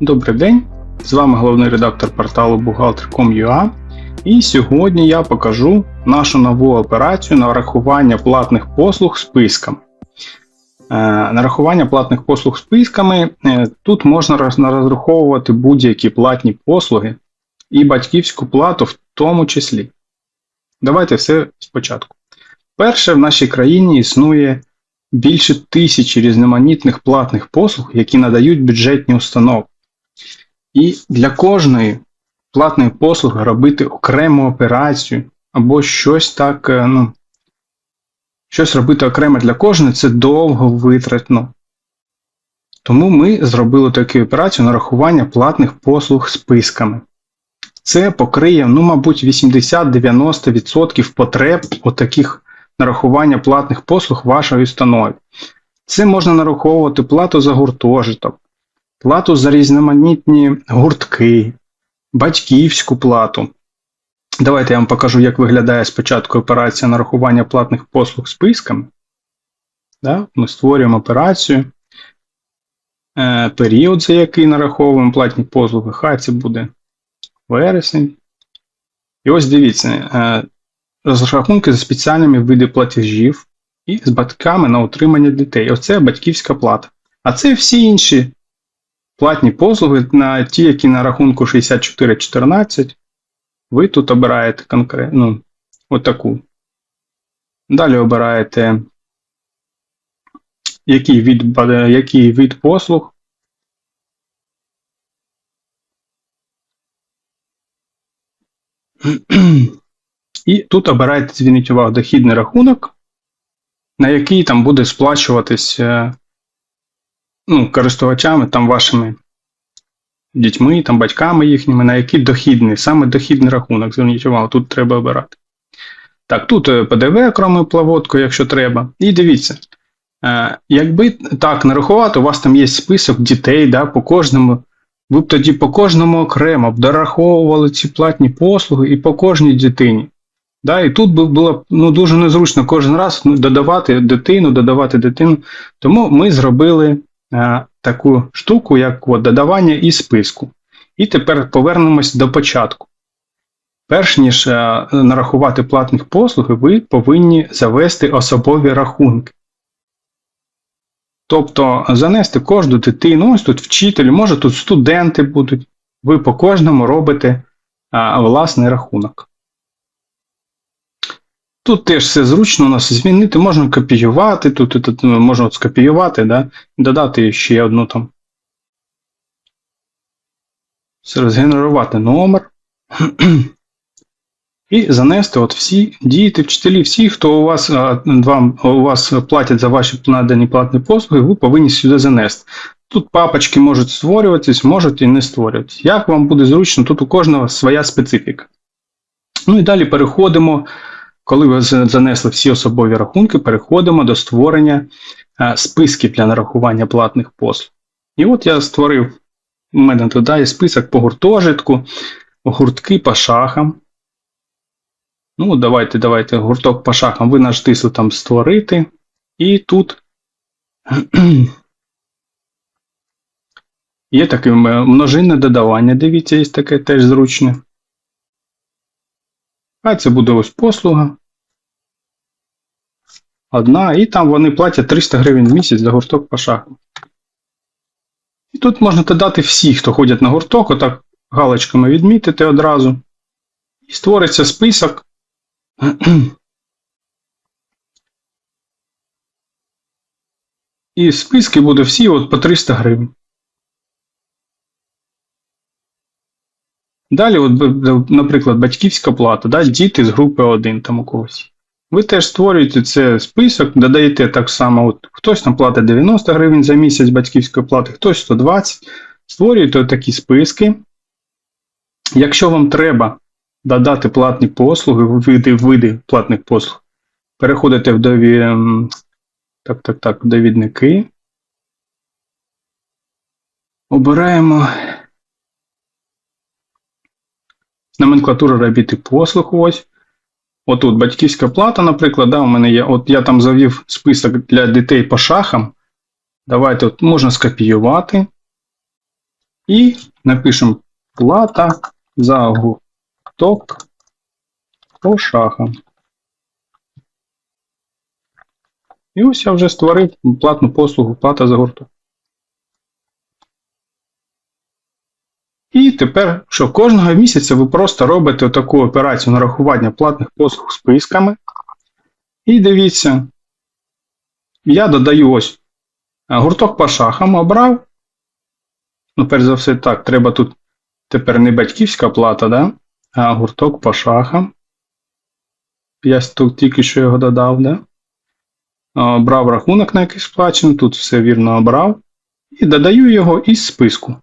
Добрий день! З вами головний редактор порталу Бухгалтер.com.ua і сьогодні я покажу нашу нову операцію нарахування платних послуг списками. Е, Нарахування платних послуг списками е, тут можна розраховувати будь-які платні послуги і батьківську плату в тому числі. Давайте все спочатку. Перше, в нашій країні існує більше тисячі різноманітних платних послуг, які надають бюджетні установи. І для кожної платної послуги робити окрему операцію або щось так, е, ну, щось робити окремо для кожної це довго витратно. Тому ми зробили таку операцію нарахування платних послуг списками. Це покриє, ну, мабуть, 80-90% потреб отаких нарахування платних послуг вашої установі. Це можна нараховувати плату за гуртожиток, плату за різноманітні гуртки, батьківську плату. Давайте я вам покажу, як виглядає спочатку операція нарахування платних послуг списками. Да? Ми створюємо операцію, е, період, за який нараховуємо платні послуги, хай це буде вересень. І ось дивіться, е, розрахунки за спеціальними види платежів і з батьками на утримання дітей. Оце батьківська плата. А це всі інші платні послуги, на ті, які на рахунку 6414. Ви тут обираєте конкретно ну, отаку. Далі обираєте, який від, який від послуг. І тут обираєте, зверніть увагу, дохідний рахунок, на який там буде сплачуватись е, ну, користувачами, там вашими дітьми, там батьками їхніми, на який дохідний, саме дохідний рахунок. Зверніть увагу, тут треба обирати. Так, тут е, ПДВ окремою плавоткою, якщо треба. І дивіться, е, якби так нарахувати, у вас там є список дітей, да, по кожному. Ви б тоді по кожному окремо б дораховували ці платні послуги і по кожній дитині. Да, і тут би було ну, дуже незручно кожен раз ну, додавати дитину, додавати дитину. Тому ми зробили таку штуку, як от, додавання із списку. І тепер повернемось до початку. Перш ніж е, нарахувати платних послуг, ви повинні завести особові рахунки. Тобто занести кожну дитину, ось тут вчитель, може тут студенти будуть. Ви по кожному робите а, власний рахунок. Тут теж все зручно у нас змінити, можна копіювати, тут, тут, тут ну, можна от скопіювати, да, додати ще одну там. Все, Згенерувати номер. І занести от всі діти, вчителі, всі, хто у вас вам у вас платять за ваші надані платні послуги, ви повинні сюди занести. Тут папочки можуть створюватись, можуть і не створюватись. Як вам буде зручно, тут у кожного своя специфіка. Ну і далі переходимо, коли ви занесли всі особові рахунки, переходимо до створення списків для нарахування платних послуг. І от я створив, у мене туди є список по гуртожитку, гуртки по шахам. Ну, давайте, давайте, гурток по шахам. Ви натисли там створити. І тут є таке множинне додавання. Дивіться, є таке теж зручне. А це буде ось послуга. Одна, і там вони платять 300 гривень в місяць за гурток по шахам. І тут можна додати всі, хто ходять на гурток, отак галочками відмітити одразу. І створиться список. І списки буде всі от по 300 гривень. Далі, от, наприклад, батьківська плата, да, діти з групи 1 там у когось. Ви теж створюєте цей список, додаєте так само, от, хтось там платить 90 гривень за місяць батьківської плати, хтось 120. Створюєте такі списки. Якщо вам треба додати платні послуги, види, види платних послуг, переходите в дові... ем, так, так, так, довідники. Обираємо номенклатура робіт і послуг. Ось. Отут батьківська плата, наприклад, да, у мене є. От я там завів список для дітей по шахам. Давайте от можна скопіювати. І напишемо плата за гурток по шахам. І ось я вже створив платну послугу плата за гурток. І тепер, що кожного місяця ви просто робите таку операцію нарахування платних послуг списками. І дивіться, я додаю ось гурток по шахам обрав. Ну, перш за все, так, треба тут тепер не батьківська плата, да? а гурток по шахам. Я тут тільки що його додав, да? Обрав рахунок, на який сплачено, тут все вірно обрав. І додаю його із списку.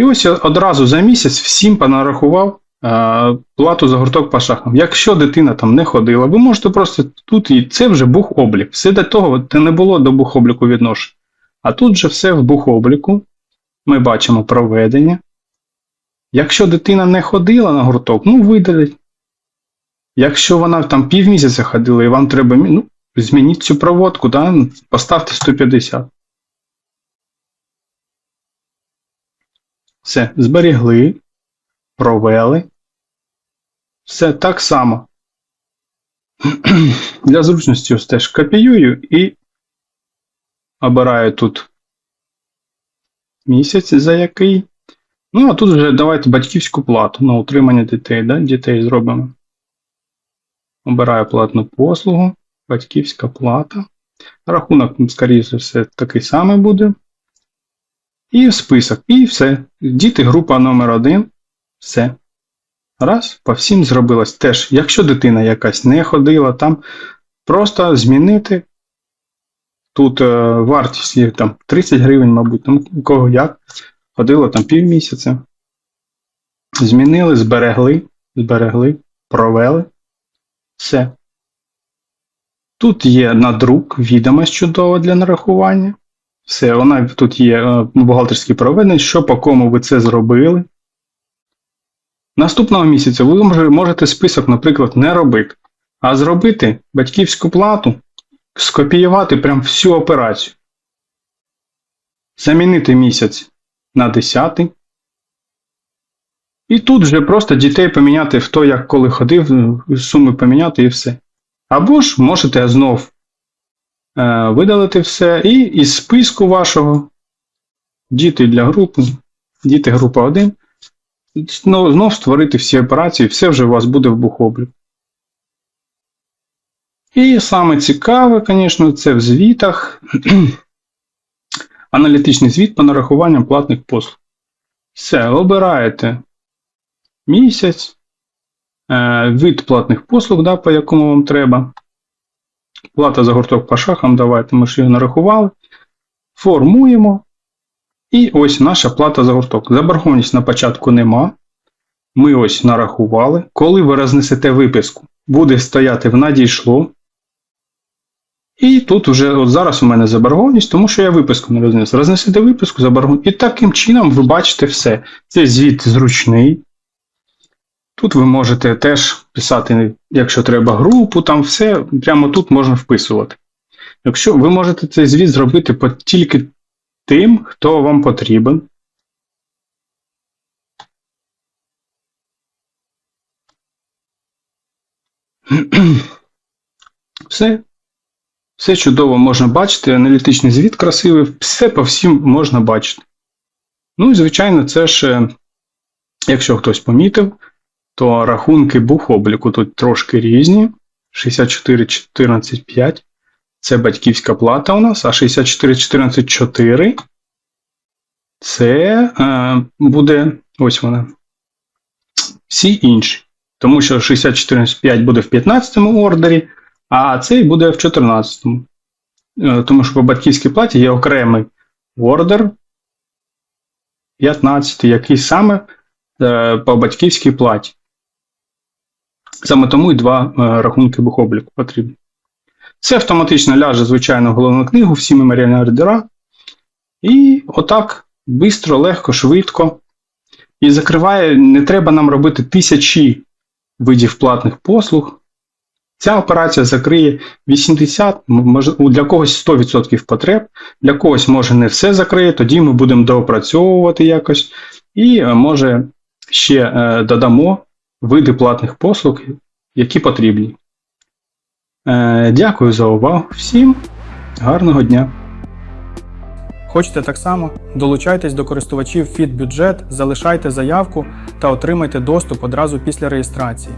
І ось одразу за місяць всім понарахував а, плату за гурток по шахам. Якщо дитина там не ходила, ви можете просто тут і це вже бухоблік. Все до того це не було до бухобліку відношень. А тут же все в бухобліку. Ми бачимо проведення. Якщо дитина не ходила на гурток, ну видалить. Якщо вона там півмісяця ходила і вам треба, ну, змініть цю проводку, да? поставте 150. Все, зберігли, провели. Все так само. Для зручності ось теж копіюю і обираю тут місяць, за який. Ну, а тут вже давайте батьківську плату на утримання дітей. Да? Дітей зробимо. Обираю платну послугу, батьківська плата. Рахунок, скоріше все, такий самий буде. І список. І все. Діти, група номер 1 Все. Раз, по всім зробилось. Теж, якщо дитина якась не ходила, там просто змінити. Тут е, вартість є там 30 гривень, мабуть, там у кого як. Ходило там півмісяця. Змінили, зберегли, зберегли, провели. Все. Тут є надрук, відомість чудова для нарахування. Все, вона тут є е, бухгалтерські проведення, що по кому ви це зробили. Наступного місяця ви можете список, наприклад, не робити, а зробити батьківську плату, скопіювати прям всю операцію. Замінити місяць на 10. І тут вже просто дітей поміняти в то, як коли ходив, суми поміняти і все. Або ж можете знов видалити все, і із списку вашого діти для групи, діти група 1. Знов, знов створити всі операції, все вже у вас буде в бухобліку. І саме цікаве, звісно, це в звітах. Аналітичний звіт по нарахуванням платних послуг. Все, обираєте місяць, е, вид платних послуг, да, по якому вам треба. Плата за гурток по шахам, давайте ми ж його нарахували. Формуємо. І ось наша плата за гурток. Заборгованість на початку нема. Ми ось нарахували. Коли ви рознесете виписку, буде стояти в надійшло. І тут вже от зараз у мене заборгованість, тому що я виписку не рознес. Рознесете виписку, заборгованість. І таким чином ви бачите все. Це звіт зручний. Тут ви можете теж писати, якщо треба групу, там все прямо тут можна вписувати. Якщо ви можете цей звіт зробити тільки тим, хто вам потрібен. Все. Все чудово можна бачити, аналітичний звіт красивий, все по всім можна бачити. Ну і, звичайно, це ж, якщо хтось помітив, то рахунки бухобліку тут трошки різні. 64, 14, 5. Це батьківська плата у нас, а 64, 14, 4 це е, буде ось вона. Всі інші. Тому що 6014 буде в 15 ордері, а цей буде в 14. Е, тому що по батьківській платі є окремий ордер 15, який саме е, по батьківській платі. Саме тому і два е, рахунки бухобліку потрібні. Це автоматично ляже, звичайно, в головну книгу, всі меморіальні ордера. І отак бистро, легко, швидко. І закриває, не треба нам робити тисячі видів платних послуг. Ця операція закриє 80, м- для когось 100% потреб, для когось може не все закриє, тоді ми будемо доопрацьовувати якось і е, може ще е, додамо види платних послуг, які потрібні. Е, Дякую за увагу всім. Гарного дня! Хочете так само? Долучайтесь до користувачів FitBudget, залишайте заявку та отримайте доступ одразу після реєстрації.